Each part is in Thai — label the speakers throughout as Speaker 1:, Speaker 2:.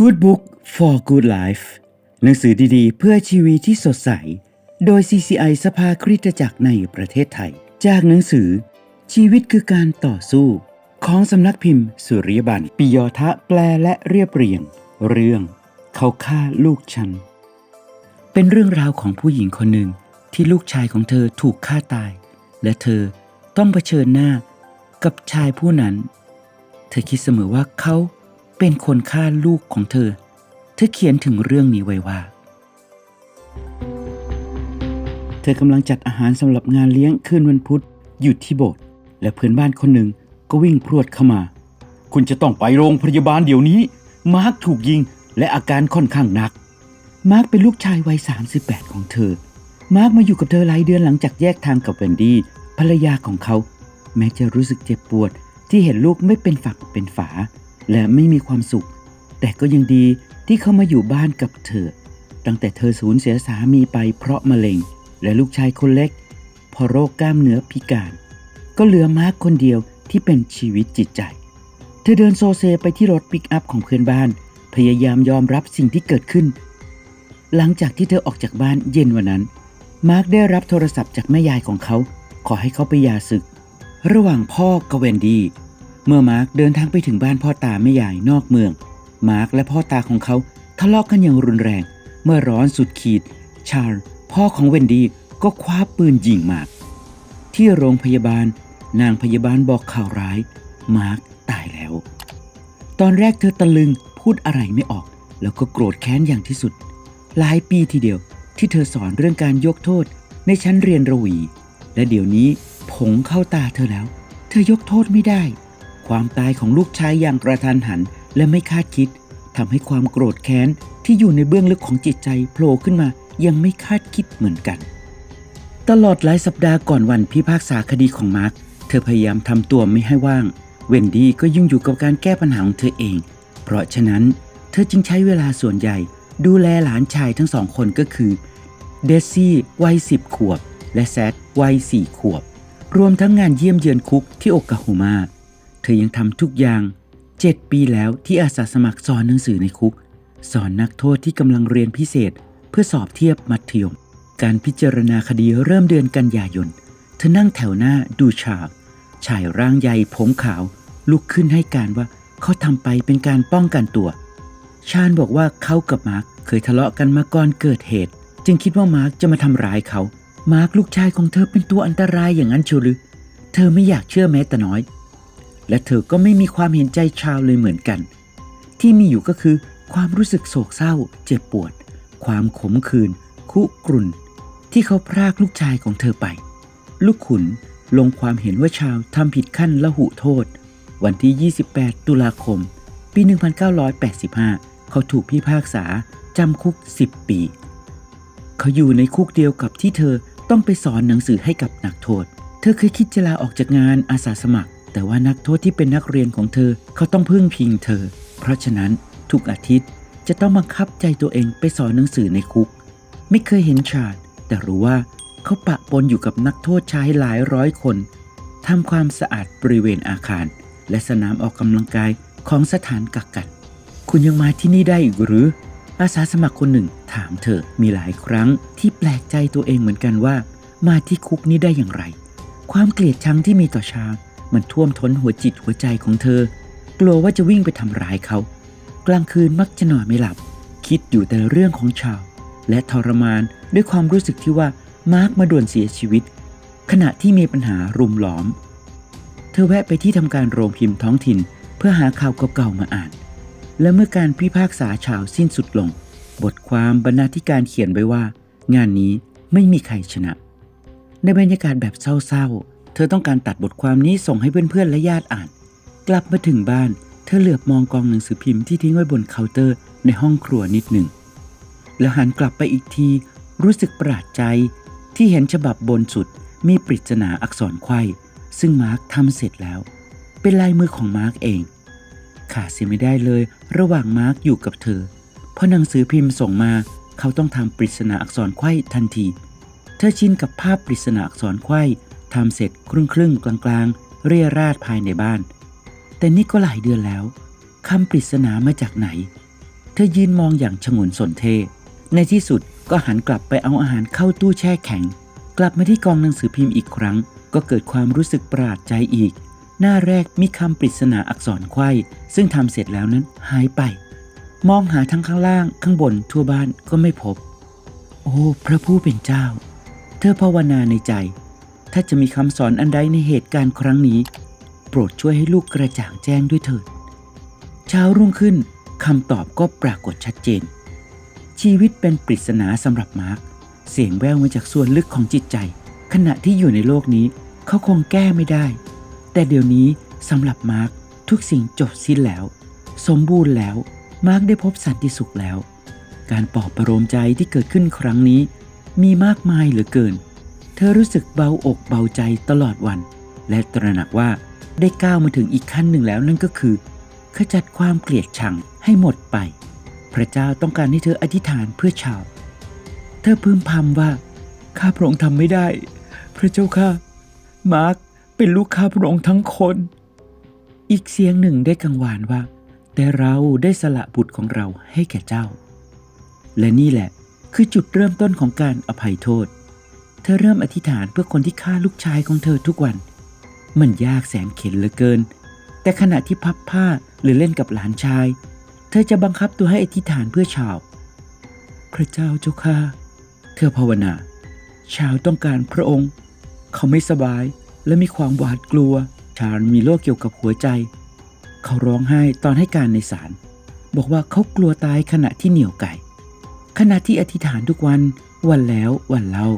Speaker 1: Good Book for Good Life หนังสือดีๆ เพื่อชีวิตที่สดใส โดย CCI สภาคริสตจักรในประเทศไทย จากหนังสือ ชีวิตคือการต่อสู้ ของสำนักพิมพ์สุริยบันปิยทะแปลและเรียบเรียง เรื่อง เขาฆ่าลูกฉัน เป็นเรื่องราวของผู้หญิงคนหนึ่งที่ลูกชายของเธอถูกฆ่าตาย และเธอต้องเผชิญหน้ากับชายผู้นั้น เธอคิดเสมอว่าเขา เป็นคนฆ่าลูกของเธอ เธอเขียนถึงเรื่องนี้ไว้ว่า เธอกำลังจัดอาหารสำหรับงานเลี้ยงคืนวันพุธอยู่ที่โบสถ์และเพื่อนบ้านคนหนึ่งก็วิ่งพรวดเข้ามา คุณจะต้องไปโรงพยาบาลเดี๋ยวนี้ มาร์คถูกยิงและอาการค่อนข้างหนัก มาร์คเป็นลูกชายวัย 38 ของเธอ มาร์คมาอยู่กับเธอหลายเดือนหลังจากแยกทางกับเวนดี้ภรรยาของเขา แม้จะรู้สึกเจ็บปวดที่เห็นลูกไม่เป็นฝักเป็นฝา และไม่มีความสุข แต่ก็ยังดีที่เขามาอยู่บ้านกับเธอ ตั้งแต่เธอสูญเสียสามีไปเพราะมะเร็ง และลูกชายคนเล็ก พอโรคกล้ามเนื้อพิการ ก็เหลือมาร์คคนเดียวที่เป็นชีวิตจิตใจ เธอเดินโซเซไปที่รถปิกอัพของเพื่อนบ้าน พยายามยอมรับสิ่งที่เกิดขึ้น หลังจากที่เธอออกจากบ้านเย็นวันนั้น มาร์คได้รับโทรศัพท์จากแม่ยายของเขา ขอให้เขาไปยาศึก ระหว่างพ่อกับเวนดี้ เมื่อมาร์คเดินทางไปถึงบ้านพ่อตาแม่ยายนอกเมือง มาร์คและพ่อตาของเขาทะเลาะกันอย่างรุนแรง เมื่อร้อนสุดขีด ชาร์ลพ่อของเวนดี้ก็คว้าปืนยิงมาร์คที่โรงพยาบาล นางพยาบาลบอกข่าวร้าย มาร์คตายแล้ว ตอนแรกเธอตะลึงพูดอะไรไม่ออก แล้วก็โกรธแค้นอย่างที่สุด หลายปีทีเดียวที่เธอสอนเรื่องการยกโทษในชั้นเรียนระวี และเดี๋ยวนี้ผงเข้าตาเธอแล้ว เธอยกโทษไม่ได้ ความตายของลูกชายอย่างกระทันหันและไม่คาดคิดทำให้ความโกรธแค้นที่อยู่ในเบื้องลึกของจิตใจโผล่ขึ้นมายังไม่คาดคิดเหมือนกัน ตลอดหลายสัปดาห์ก่อนวันพิพากษาคดีของมาร์คเธอพยายามทำตัวไม่ให้ว่าง เวนดี้ก็ยุ่งอยู่กับการแก้ปัญหาของเธอเอง เพราะฉะนั้นเธอจึงใช้เวลาส่วนใหญ่ ดูแลหลานชายทั้งสองคนก็คือเดซี่วัยสิบขวบ และแซดวัยสี่ขวบ รวมทั้งงานเยี่ยมเยือนคุกที่โอกาโฮมา เธอยังทำทุกอย่าง 7 ปีแล้วที่อาสาสมัครสอนหนังสือในคุก สอนนักโทษที่กำลังเรียนพิเศษ เพื่อสอบเทียบมัธยม การพิจารณาคดีเริ่มเดือนกันยายน เธอนั่งแถวหน้าดูฉากชายร่างใหญ่ผมขาว ลุกขึ้นให้การว่าเขาทำไปเป็นการป้องกันตัว ชาญบอกว่าเขากับมาร์คเคยทะเลาะกันมาก่อนเกิดเหตุ จึงคิดว่ามาร์คจะมาทำร้ายเขา มาร์คลูกชายของเธอเป็นตัวอันตรายอย่างนั้นเชียวหรือ เธอไม่อยากเชื่อแม้แต่น้อย และเธอก็ไม่มีความเห็นใจชาวเลยเหมือนกัน ที่มีอยู่ก็คือความรู้สึกโศกเศร้า เจ็บปวด ความขมขื่นคุกรุ่น ที่เขาพรากลูกชายของเธอไป ลูกขุนลงความเห็นว่าชาวทำผิดขั้นละหุโทษ วันที่ 28 ตุลาคม ปี 1985 เขาถูกพิพากษาจำคุก 10 ปี เขาอยู่ในคุกเดียวกับที่เธอต้องไปสอนหนังสือให้กับนักโทษ เธอเคยคิดจะลาออกจากงานอาสาสมัคร แต่ว่านักโทษที่เป็นนักเรียนของเธอเขาต้องพึ่งพิงเธอ เพราะฉะนั้นทุกอาทิตย์จะต้องบังคับใจตัวเองไปสอนหนังสือในคุก ไม่เคยเห็นชาดแต่รู้ว่าเขาปะปนอยู่กับนักโทษชายหลายร้อยคนทำความสะอาดบริเวณอาคาร และสนามออกกำลังกายของสถานกักกัน คุณยังมาที่นี่ได้อีกหรือ อาสาสมัครคนหนึ่งถามเธอมีหลายครั้งที่แปลกใจตัวเองเหมือนกันว่า มาที่คุกนี้ได้อย่างไร ความเกลียดชังที่มีต่อชา มันท่วมท้นหัวจิตหัวใจของเธอ กลัวว่าจะวิ่งไปทำร้ายเขา กลางคืนมักจะนอนไม่หลับ คิดอยู่แต่เรื่องของชาว และทรมานด้วยความรู้สึกที่ว่ามาร์คมาด่วนเสียชีวิต ขณะที่มีปัญหารุมหลอม เธอแวะไปที่ทำการโรงพิมพ์ท้องถิ่น เพื่อหาข่าวเก่าๆมาอ่าน และเมื่อการพิพากษาชาวสิ้นสุดลง บทความบรรณาธิการเขียนไว้ว่า งานนี้ไม่มีใครชนะ ในบรรยากาศแบบเศร้าๆ เธอต้องการตัดบทความนี้ส่งให้เพื่อนๆและญาติอ่าน กลับมาถึงบ้าน เธอเหลือบมองกองหนังสือพิมพ์ที่ทิ้งไว้บนเคาน์เตอร์ในห้องครัวนิดหนึ่ง แล้วหันกลับไปอีกที รู้สึกประหลาดใจ ที่เห็นฉบับบนสุดมีปริศนาอักษรไขว้ซึ่งมาร์คทำเสร็จแล้ว เป็นลายมือของมาร์คเอง ขาดเสียไม่ได้เลยระหว่างมาร์กอยู่กับเธอ เพราะหนังสือพิมพ์ส่งมาเขาต้องทำปริศนาอักษรไขว้ทันที เธอชินกับภาพปริศนาอักษรไขว้ ทำเสร็จครึ่งครึ่งๆกลางๆ เรียราดภายในบ้าน แต่นี่ก็หลายเดือนแล้วคำปริศนามาจากไหน เธอยืนมองอย่างฉงนสนเท ในที่สุดก็หันกลับไปเอาอาหารเข้าตู้แช่แข็ง กลับมาที่กองหนังสือพิมพ์อีกครั้ง ก็เกิดความรู้สึกประหลาดใจอีก หน้าแรกมีคำปริศนาอักษรไขว้ ซึ่งทำเสร็จแล้วนั้นหายไป มองหาทั้งข้างล่างข้างบนทั่วบ้านก็ไม่พบ โอ้ พระผู้เป็นเจ้า เธอภาวนาในใจ ถ้าจะมีคำสอนอันใดในเหตุการณ์ครั้งนี้ โปรดช่วยให้ลูกกระจ่างแจ้งด้วยเถิด เช้ารุ่งขึ้นคำตอบก็ปรากฏชัดเจน ชีวิตเป็นปริศนาสำหรับมาร์คเสียงแววมาจากส่วนลึกของจิตใจ ขณะที่อยู่ในโลกนี้เขาคงแก้ไม่ได้ แต่เดี๋ยวนี้สำหรับมาร์คทุกสิ่งจบสิ้นแล้ว สมบูรณ์แล้ว มาร์คได้พบสันติสุขแล้ว การปลอบประโลมใจที่เกิดขึ้นครั้งนี้ มีมากมายเหลือเกิน เธอรู้สึกเบาอกเบาใจตลอดวัน และตระหนักว่าได้ก้าวมาถึงอีกขั้นหนึ่งแล้วนั่นก็คือ ขจัดความเกลียดชังให้หมดไป พระเจ้าต้องการให้เธออธิษฐานเพื่อชาว เธอพึมพำว่า ข้าพระองค์ทำไม่ได้ พระเจ้าข้ามาร์คเป็นลูกข้าพระองค์ทั้งคน อีกเสียงหนึ่งได้กังวานว่า แต่เราได้สละบุตรของเราให้แก่เจ้า และนี่แหละคือจุดเริ่มต้นของการอภัยโทษ เธอเริ่มอธิษฐานเพื่อคนที่ฆ่าลูกชายของเธอทุกวัน มันยากแสนเข็นเหลือเกิน แต่ขณะที่พับผ้าหรือเล่นกับหลานชาย เธอจะบังคับตัวให้อธิษฐานเพื่อชาว พระเจ้าเจ้าข้าเธอภาวนา ชาวต้องการพระองค์ เขาไม่สบายและมีความหวาดกลัว ชาญมีโรคเกี่ยวกับหัวใจ เขาร้องไห้ตอนให้การในศาลบอกว่าเขากลัวตายขณะที่เหนี่ยวไก่ ขณะที่อธิษฐานทุกวันวันแล้ววันเล่า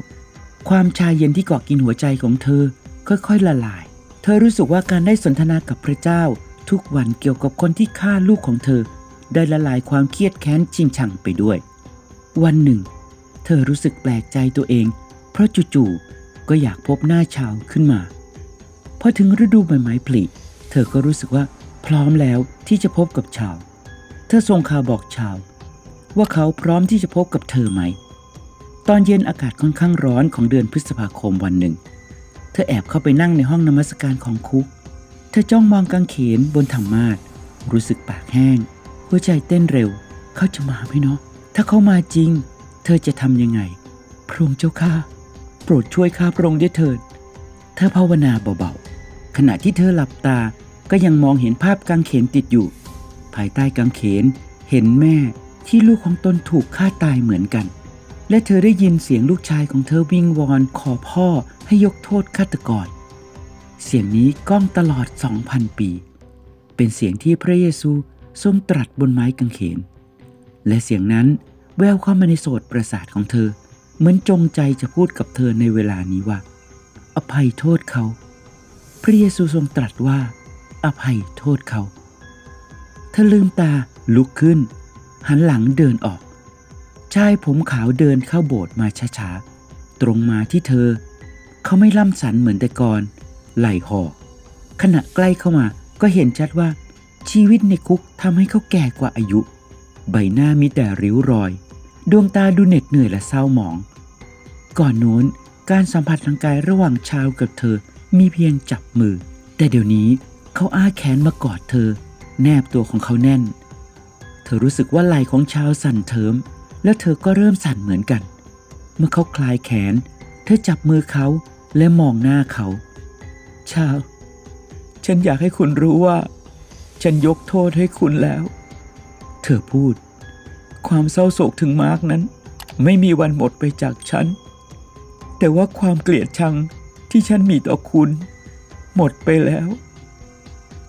Speaker 1: ความชาเย็นที่เกาะกินหัวใจของเธอ ค่อยๆละลาย เธอรู้สึกว่าการได้สนทนากับพระเจ้า ทุกวันเกี่ยวกับคนที่ฆ่าลูกของเธอ ได้ละลายความเครียดแค้นจริงชังไปด้วย วันหนึ่ง เธอรู้สึกแปลกใจตัวเอง เพราะจู่ๆก็อยากพบหน้าชาวขึ้นมาพอถึงฤดูใบไม้ผลิเธอก็รู้สึกว่าพร้อมแล้วที่จะพบกับชาว เธอส่งข่าวบอกชาว ว่าเขาพร้อมที่จะพบกับเธอไหม ตอนเย็นอากาศค่อนข้างร้อนของเดือนพฤษภาคมวันหนึ่ง เธอแอบเข้าไปนั่งในห้องนมัสการของคุก เธอจ้องมองกางเขนบนธรรมาสรู้สึกปากแห้ง หัวใจเต้นเร็ว เขาจะมาไหมเนาะ ถ้าเขามาจริง เธอจะทำยังไง พระองค์เจ้าข้า โปรดช่วยข้าพระองค์ด้วยเถิด เธอภาวนาเบาๆ ขณะที่เธอหลับตา ก็ยังมองเห็นภาพกางเขนติดอยู่ ภายใต้กางเขน เห็นแม่ที่ลูกของตนถูกฆ่าตายเหมือนกัน และเธอได้ยินเสียงลูกชายของเธอวิงวอนขอพ่อให้ยกโทษฆาตกร เสียงนี้ก้องตลอด 2,000 ปี เป็นเสียงที่พระเยซูทรงตรัสบนไม้กางเขน และเสียงนั้นแววเข้ามาในโสดประสาทของเธอ เหมือนจงใจจะพูดกับเธอในเวลานี้ว่า อภัยโทษเขา พระเยซูทรงตรัสว่า อภัยโทษเขา เธอลืมตาลุกขึ้น หันหลังเดินออก ชายผมขาวเดินเข้าโบสถ์มาช้าๆ ตรงมาที่เธอ เขาไม่ล่ำสันเหมือนแต่ก่อน ไหล่หอกขณะใกล้เข้ามาก็เห็นชัดว่า ชีวิตในคุกทำให้เขาแก่กว่าอายุ ใบหน้ามีแต่ริ้วรอย ดวงตาดูเหน็ดเหนื่อยและเศร้าหมอง ก่อนโน้นการสัมผัสทางกายระหว่างชาวกับเธอมีเพียงจับมือ แต่เดี๋ยวนี้เขาอ้าแขนมากอดเธอ แนบตัวของเขาแน่น เธอรู้สึกว่าไหล่ของชาวสั่นเทิม แล้วเธอก็เริ่มสั่นเหมือนกัน เมื่อเขาคลายแขน เธอจับมือเขาและมองหน้าเขา ชาว ฉันอยากให้คุณรู้ว่า ฉันยกโทษให้คุณแล้ว เธอพูด ความเศร้าโศกถึงมาร์กนั้น ไม่มีวันหมดไปจากฉัน แต่ว่าความเกลียดชังที่ฉันมีต่อคุณ หมดไปแล้ว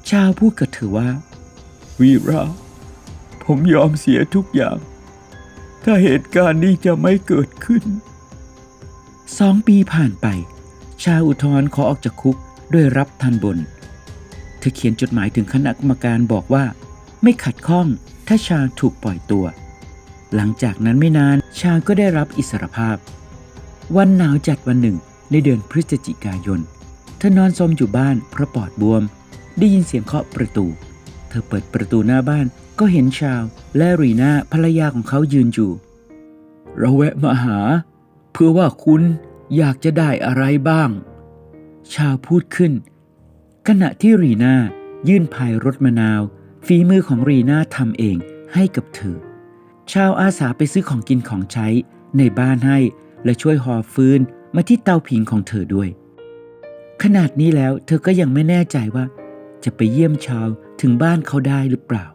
Speaker 1: ชาวพูดกับเธอว่า วีราผมยอมเสียทุกอย่าง ถ้าเหตุการณ์นี้จะไม่เกิดขึ้น สองปีผ่านไป ชาอุทธรณ์ขอออกจากคุกด้วยรับทันบน เธอเขียนจดหมายถึงคณะกรรมการบอกว่า ไม่ขัดข้องถ้าชาถูกปล่อยตัว หลังจากนั้นไม่นานชาก็ได้รับอิสรภาพ วันหนาวจัดวันหนึ่งในเดือนพฤศจิกายนเธอนอนสมอยู่บ้านเพราะปอดบวม ได้ยินเสียงเคาะประตู เธอเปิดประตูหน้าบ้าน ก็เห็นชาวและรีนาภรรยาของเขายืนอยู่ เราแวะมาหา เพื่อว่าคุณอยากจะได้อะไรบ้าง ชาวพูดขึ้น ขณะที่รีนายื่นพายรถมะนาว ฝีมือของรีนาทำเองให้กับเธอ ชาวอาสาไปซื้อของกินของใช้ในบ้านให้และช่วยห่อฟืนมาที่เตาผิงของเธอด้วย ขนาดนี้แล้วเธอก็ยังไม่แน่ใจว่า จะไปเยี่ยมชาวถึงบ้านเขาได้หรือเปล่า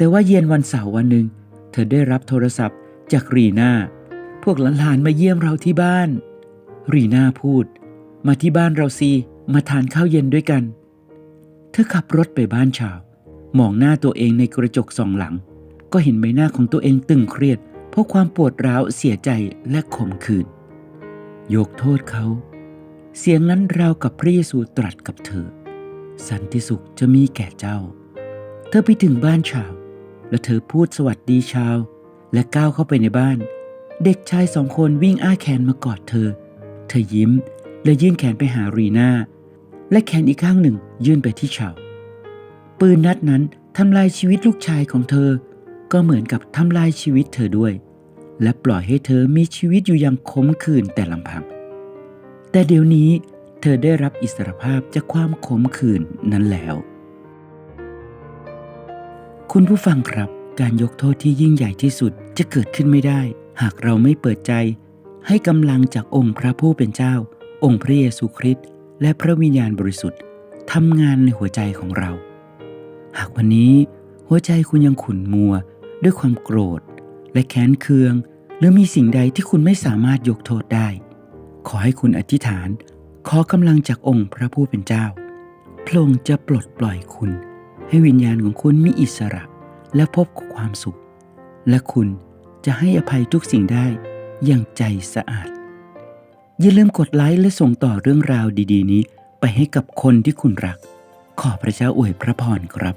Speaker 1: แต่ว่าเย็นวันเสาร์วันหนึ่งเธอได้รับโทรศัพท์จากรีนาพวกหลานๆมาเยี่ยมเราที่บ้าน รีนาพูด มาที่บ้านเราสิมาทานข้าวเย็นด้วยกัน เธอขับรถไปบ้านชาว มองหน้าตัวเองในกระจกสองหลัง ก็เห็นใบหน้าของตัวเองตึงเครียด เพราะความปวดร้าวเสียใจและขมขื่นยกโทษเขา เสียงนั้นราวกับพระเยซูตรัสกับเธอ สันติสุขจะมีแก่เจ้า เธอไปถึงบ้านชาว และเธอพูดสวัสดีชาว และก้าวเข้าไปในบ้าน เด็กชายสองคนวิ่งอ้าแขนมากอดเธอ เธอยิ้มและยื่นแขนไปหารีนาและแขนอีกข้างหนึ่งยื่นไปที่ชาว ปืนนัดนั้นทำลายชีวิตลูกชายของเธอ ก็เหมือนกับทำลายชีวิตเธอด้วย และปล่อยให้เธอมีชีวิตอยู่อย่างขมขื่นแต่ลำพัง แต่เดี๋ยวนี้เธอได้รับอิสรภาพจากความขมขื่นนั้นแล้ว คุณผู้ฟังครับ การยกโทษที่ยิ่งใหญ่ที่สุดจะเกิดขึ้นไม่ได้ หากเราไม่เปิดใจ ให้กำลังจากองค์พระผู้เป็นเจ้า องค์พระเยซูคริสต์และพระวิญญาณบริสุทธิ์ทำงานในหัวใจของเรา หากวันนี้หัวใจคุณยังขุ่นมัว ด้วยความโกรธ และแค้นเคือง หรือมีสิ่งใดที่คุณไม่สามารถยกโทษได้ ขอให้คุณอธิษฐาน ขอกำลังจากองค์พระผู้เป็นเจ้าพระองค์จะปลดปล่อยคุณ ให้วิญญาณของคุณมีอิสระ และพบกับความสุข และคุณจะให้อภัยทุกสิ่งได้อย่างใจสะอาด อย่าลืมกดไลค์และส่งต่อเรื่องราวดี ๆ นี้ ไปให้กับคนที่คุณรัก ขอพระเจ้าอวยพระพรครับ